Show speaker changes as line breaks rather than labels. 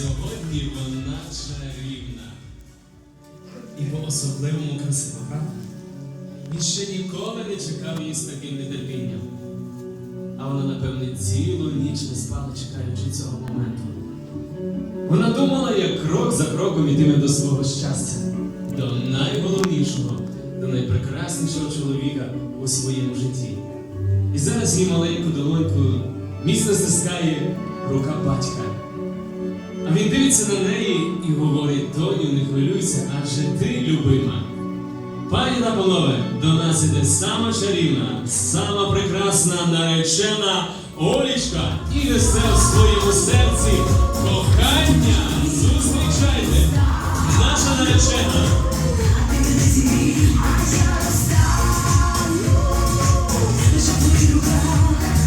Сьогодні вона чарівна і по-особливому красива, правда? Він ще ніколи не чекав її з таким нетерпінням. А вона, напевне, цілу ніч не спала, чекаючи цього моменту. Вона думала, як крок за кроком йтиме до свого щастя, до найголовнішого, до найпрекраснішого чоловіка у своєму житті. І зараз її маленьку долоньку міцно стискає рука батька. Він дивиться на неї і говорить, доню, не хвилюйся, адже ти любима. Пані та панове, до нас іде сама чарівна, сама прекрасна, наречена Олічка і несе в своєму серці кохання. Зустрічайте, наша наречена.
А я